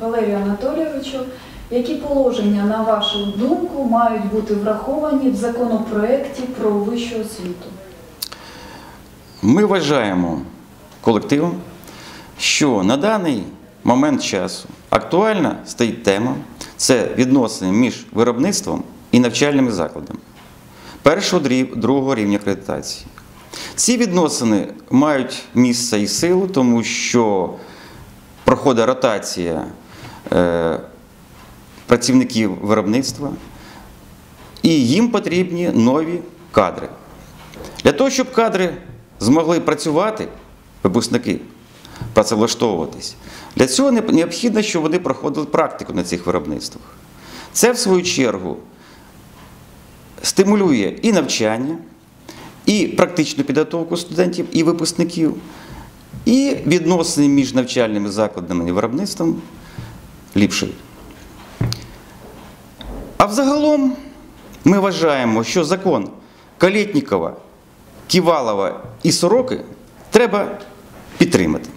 Валерію Анатолійовичу, які положення, на вашу думку, мають бути враховані в законопроекті про вищу освіту? Ми вважаємо колективом, що на даний момент часу актуальна стоїть тема це відносини між виробництвом і навчальними закладами першого другого рівня акредитації. Ці відносини мають місце і силу, тому що проходить ротація працівників виробництва, і їм потрібні нові кадри. Для того, щоб кадри змогли працювати, випускники, працевлаштовуватись, для цього необхідно, щоб вони проходили практику на цих виробництвах. Це, в свою чергу, стимулює і навчання, і практичну підготовку студентів і випускників, і відносини між навчальними закладами і виробництвом ліпшають. А взагалом ми вважаємо, що закон Калєтнікова, Ківалова і Сороки треба підтримати.